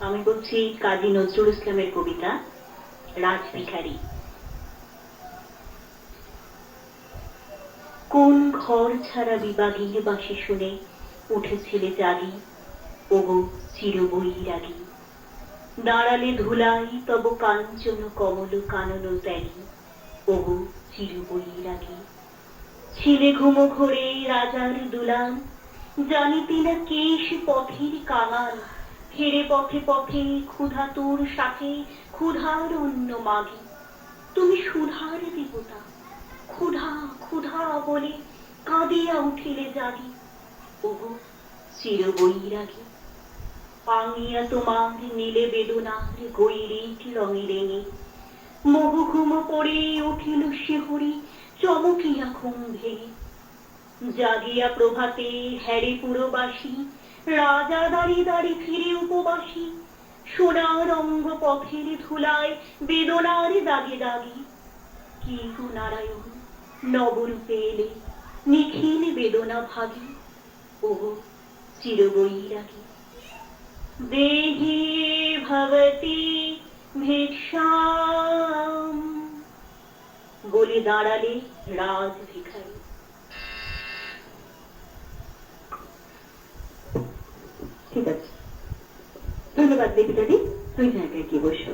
আমি বলছি কাজী নজরুল ইসলামের কবিতা রাজভিখারী কোন ঘর ছাড়া বিবাগী বাসি শুনে উঠেছিলে জাগি, ওগো চির বৈরাগী দাঁড়ালে ধুলাই, তব কাঞ্চন কমল কানন ত্যাগী, ওগো চির বৈরাগী ছিলে ঘুমো ঘোরে রাজার দুলাল, জানিতি না কেশ পথের কাঙাল হেরে পথে পথে ক্ষুধা তোর সাথে ক্ষুধার অন্য মাগি। তুমি সুধার দেবতা, ক্ষুধা ক্ষুধা বলে কাঁদিয়া উঠিলে জাগি। ওগো চির বৈরাগী পাঙিয়া তোমার নীলে বেদনার গৈরিক রঙে রেঙে মহু ঘুম পড়ে উঠিল শিহরি চমকিয়া ঘুম ভেঙে। জাগিয়া প্রভাতে হ্যারে পুরবাসী রাজা দাঁড়ি দাঁড়ি ফিরে উপবাসী। সোনার অঙ্গ পথের ধুলায় বেদনার দাগে দাগে। কি গো নারায়ণ নবরূপে এলে নিখিল বেদনা ভাগি। ও চিরবৈরাগী। দেহি ভবতি ভিক্ষাম বলে দাঁড়ালে রাজ ভিখারি। ঠিক আছে। ধন্যবাদ দেবিতাদি তুই জায়গায় কি বসো।